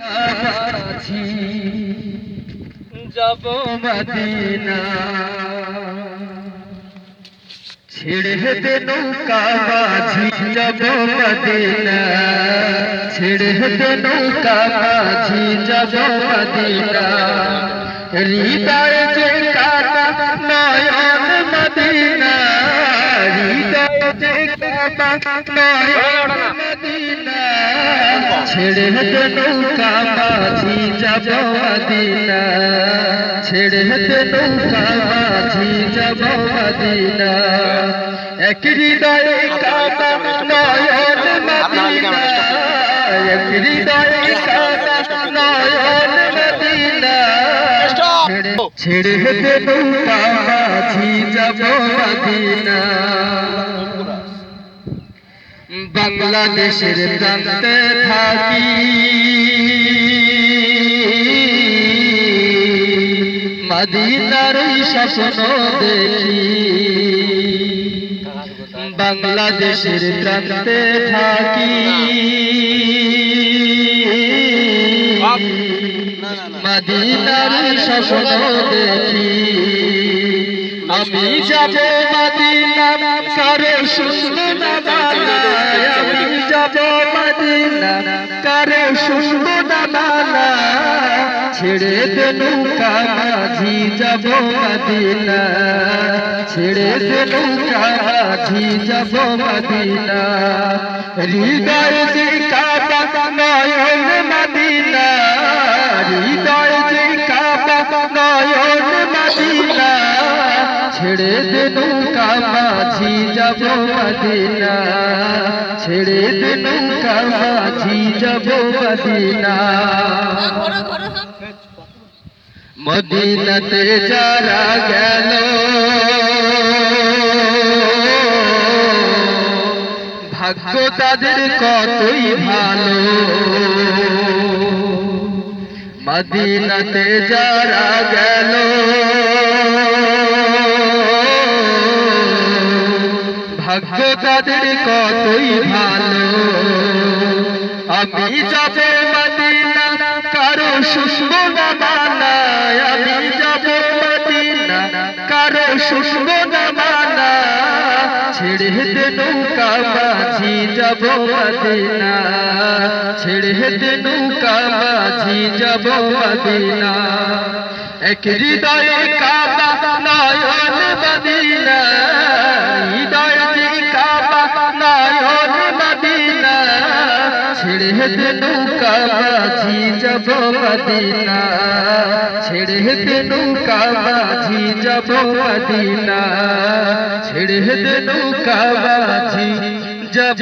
কাছি যাব মদিনা। ছেড়ে দে নৌকা মাঝি যাব মদিনা। ছেড়ে দে নৌকা মাঝি যাব মদিনা। হৃদয় যে কাটা নয়ন মদিনা ছেড়ে দে নৌকা মাঝি যাব ছেড়ে দে নৌকা মাঝি যাব মদিনা এক বাংলাদেশের প্রান্তে থাকি। মদিনার স্বপ্ন দেখি। বাংলাদেশের প্রান্তে থাকি। মদিনার স্বপ্ন দেখি। আমি যাব মদিনা কারে শুনব না আমি যাব মদিনা কারে শুনব না ছেড়ে দে নৌকা যাব মদিনা ছেড়ে দে নৌকা যাব মদিনা হৃদয় যে ছেড়ে দে নৌকা মাঝি, যাব মদিনা। ছেড়ে দে নৌকা মাঝি, যাব মদিনা। মদিনাতে যারা গেল, ভাগ্য তাদের কতই ভালো। মদিনাতে যারা গেল ভাগ্য তাদের কতই ভালো। আমি যাব মদিনা, কারও সুষ্ম না মানায় আমি যাব মদিনা, কারও সুষ্ম না মানা ছেড়ে দে নৌকা মাঝি, যাব মদিনা। ছেড়ে দে নৌকা মাঝি, যাব মদিনা। এক হৃদয়ে কাবা নয়ন মদিনা। ছেড়ে নৌকা মাঝি যাব মদিনা। ছেড়ে দে নৌকা মাঝি যাব মদিনা। ছেড়ে দে নৌকা মাঝি যাব